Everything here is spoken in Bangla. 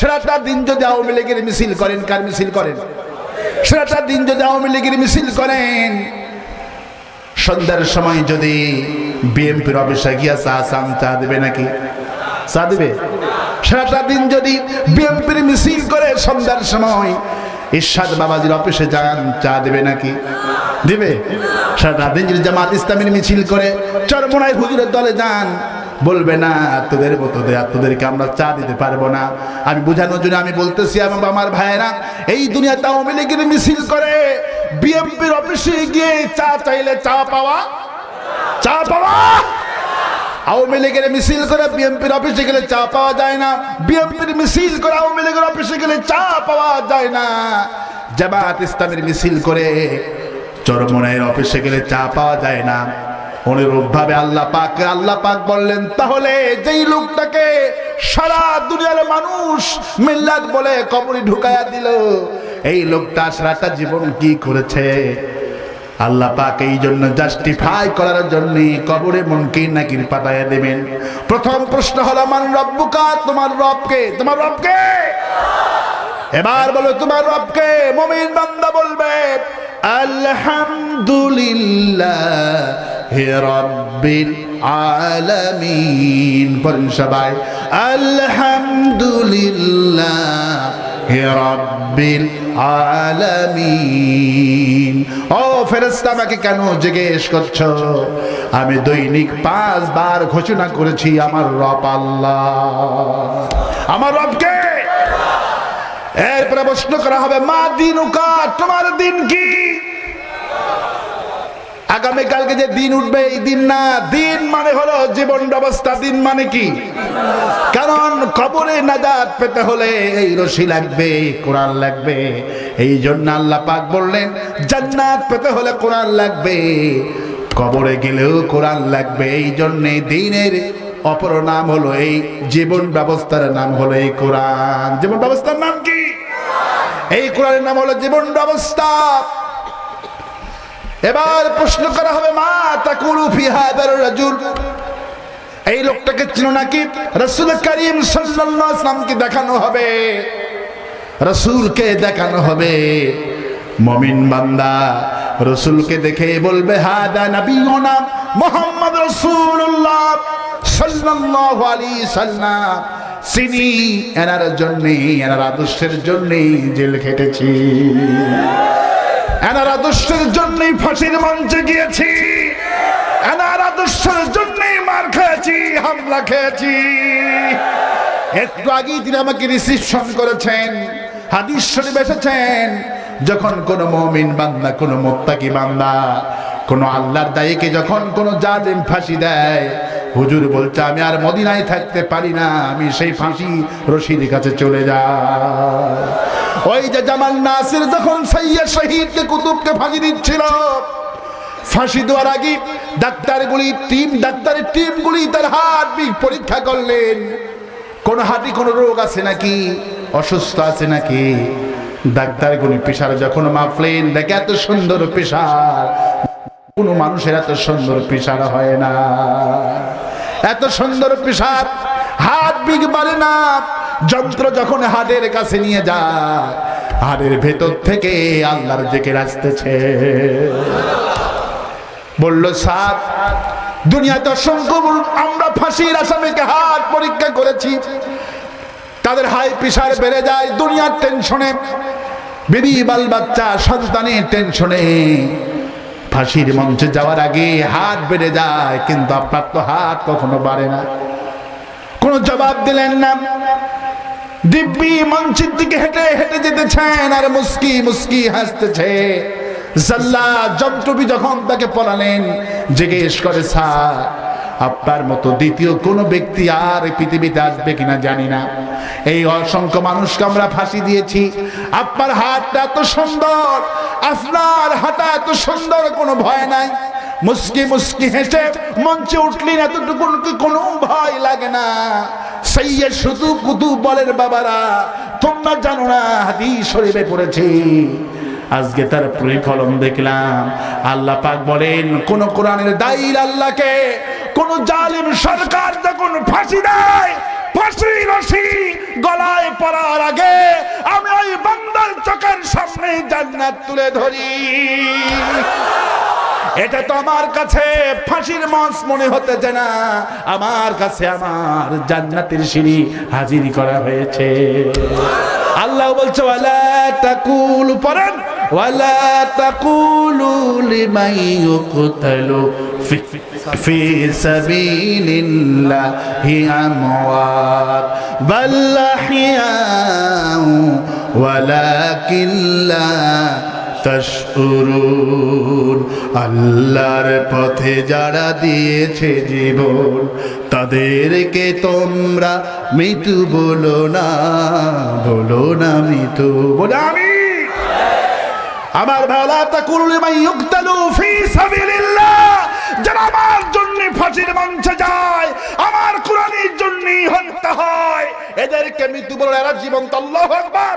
সারাটা দিন যদি আওয়ামী লীগের মিছিল করেন, কার মিছিল করেন? সারাটা দিন যদি আওয়ামী লীগের মিছিল করেন? সন্ধ্যার সময় যদি বিএনপির অফিসে গিয়া চা চান, চা দেবে নাকি? চা দেবে। সারাটা দিন যদি বিএনপির মিছিল করে সন্ধ্যার সময় ইরশাদ বাবাজির অফিসে যান, চা দেবে নাকি? দিবে। সারাটা দিন যদি জামাত ইসলামের মিছিল করে চরমোনায় হুজুরের দলে যান বলবে না তোদের মতো দেয়া তোদেরকে আমরা চা দিতে পারব না। আমি বোঝানোর জন্য আমি বলতেছি, আমার আমার ভাইয়েরা, এই দুনিয়াতে আওয়ামী লীগের মিছিল করে বিএনপির অফিসে গিয়ে চা চাইলে চা পাওয়া চা পাওয়া? আওয়ামী লীগের মিছিল করে বিএনপির অফিসে গেলে চা পাওয়া যায় না, বিএনপির মিছিল করে আওয়ামী লীগের অফিসে গেলে চা পাওয়া যায় না। জামাত ইসলামের মিছিল করে চরমনের অফিসে গেলে চা পাওয়া যায় না। অনুরূপ ভাবে আল্লাহ পাক আল্লাহ পাক বললেন, তাহলে যেই লোকটাকে সারা দুনিয়ার মানুষ মিল্লাত বলে কবরে ঢুকায়া দিল, এই লোকটা সারাটা জীবন কি করেছে? আল্লাহ পাক এই জন্য জাস্টিফাই করার জন্য কবরে মনকির নাকির পাঠাইয়া দেবেন। প্রথম প্রশ্ন হলো, মান রব্বুকা, তোমার রবকে তোমার রবকে এবার বলো, তোমার রবকে মুমিন বান্দা বলবে, আলহামদুলিল্লাহ। হে রব্বিল আলামিন। বলুন সবাই, আলহামদুলিল্লাহ, হে রব্বিল আলামিন। ও ফেরেশতা, আমাকে কেন জিজ্ঞেস করছ? আমি দৈনিক পাঁচবার ঘোষণা করেছি, আমার রব আল্লাহ। আমার রবকে? এরপরে প্রশ্ন করা হবে, মা দিন তোমার দিন কি? আগামীকালকে যে দিন উঠবে, এই দিন না। দিন মানে হলো জীবন ব্যবস্থা। দিন মানে কি? কারণ কবরে নাজাত পেতে হলে এই রশি লাগবে, কোরআন লাগবে। এই জন্য আল্লাহ পাক বললেন, জান্নাত পেতে হলে কোরআন লাগবে। কবরে গেলেও কোরআন লাগবে। এই জন্যে দিনের অপর নাম হলো এই জীবন ব্যবস্থার নাম হলো এই কোরআন। জীবন ব্যবস্থার নাম কি? এই কোরআনের নাম হলো জীবন ব্যবস্থা। এবার প্রশ্ন করা হবে, মা, তাকুলু ফি হাদার রাজুল। এই লোকটাকে চিনো নাকি? রাসূল করিম সাল্লামকে দেখানো হবে? রসুলকে দেখানো হবে। মমিন বান্দা রসুলকে দেখে বলবে, হাদা নবীনা মোহাম্মদ রাসূলুল্লাহ সাল্লাল্লাহু আলাইহি সাল্লাম। চিনি এনার জন্যে, এনার আদর্শের জন্যেই জেল খেটেছি। এনার আদর্শের জন্যই ফাঁসির মঞ্চে গিয়েছি। এনার আদর্শের জন্যই মার খেয়েছি, হামলা খেয়েছি। একটু আগেই তিনি আমাকে রিসিপশন করেছেন, হাদিস শরীফ এসেছেন। যখন কোন মমিন বান্দা, কোন মোত্তাকি বান্দা, কোন আল্লাহর দায়ীকে যখন কোন জালিম ফাঁসি দেয়, হুজুর বলছে, আমি আর মদিনায় থাকতে পারি না, আমি সেই ফাঁসি রশির কাছে চলে যাই। ওই যে জামাল নাসির যখন সাইয়া শহীদকে কুতুবকে ফাঁসি দিচ্ছিল, ফাঁসি দেওয়ার আগে ডাক্তারগুলি টিম, ডাক্তারের টিমগুলি তার হাত পরীক্ষা করলেন। কোন হাঁটি কোনো রোগ আছে নাকি? অসুস্থ আছে নাকি? ডাক্তারগুলি পেশার যখন মাপলেন, দেখে এত সুন্দর পেশার। কোনো মানুষের এত সুন্দর পেশার হয় না। এত সুন্দর পেশার, হাত বিগ পারে না। যন্ত্র যখন হাটের কাছে নিয়ে যায় হাটের ভেতর থেকে আল্লাহর জেকে আসতেছে। বলল সাত দুনিয়াতে অসংখ্য আমরা ফাঁসির আসামিকে হাত পরীক্ষা করেছি। তাদের হাই প্রেশার বেড়ে যায়, দুনিয়ার টেনশনে। বেবি, বাল বাচ্চা, সন্তানের টেনশনে। ফাঁসির মঞ্চে যাওয়ার আগে হাত বেড়ে যায়, কিন্তু আপনার তো হাত কখনো বাড়ে না। কোনো জবাব দিলেন না। দিব্যি মঞ্চের দিকে হেঁটে হেঁটে যেতেছেন, আর মুস্কি মুস্কি হাসতেছে। জাল্লা জমটুবি যখন তাকে পড়ালেন, জিজ্ঞেস করে, স্যার, আপনার মতো দ্বিতীয় কোনো ব্যক্তি আর পৃথিবীতে আসবে কিনা জানি না। এই অসংখ্য মানুষকে আমরা ফাঁসি দিয়েছি। আপনার হাতটা এত সুন্দর, আপনার হাতটা এত সুন্দর, কোনো ভয় নাই। মুস্কি মুস্কি হেসে মঞ্চে উঠলেন এতটুকু কোনো ভয় লাগে না। সেই শুধু কুতু বলের বাবারা, তোমরা জানো না হাদিস শরীফে পড়েছি। আজকে তার প্রতিফলন দেখলাম। আল্লাহ পাক বলেন, কোন কোরআনের দায়ীর আল্লাহকে, কোন জালিম সরকার যখন ফাঁসি দেয়, ফাঁসি রশি গলায় পড়ার আগে আমি ওই বান্দার চোখের সামনে জান্নাত তুলে ধরি। এটা তো আমার কাছে ফাঁসির মঞ্চ মনে হতেছে না। আমার কাছে আমার জান্নাতের সিঁড়ি হাজির করা হয়েছে। আল্লাহ বলছে, ওয়ালা তাকুল পরান ওয়ালা তাকুলু লিমান ইউকতালু ফি সাবিলিল্লাহি আমওয়াত। বাল আহইয়া ওয়ালাকিন লা তাশুরুন আল্লাহর পথে যারা দিয়েছে জীবন, তাদেরকে তোমরা মৃত্যু বলো না বলো না মৃত্যু, বলো আমি। আমার ভালা তা করলে মাই ইউক্তালু ফি সাবিলিল্লাহ। যারা আমার জন্য ফাঁসির মঞ্চে যায়, আমার কোরআনের জন্যই হত্যা হয়। এদেরকে মৃত্যু বলো এরা জীবন্ত, আল্লাহু আকবার।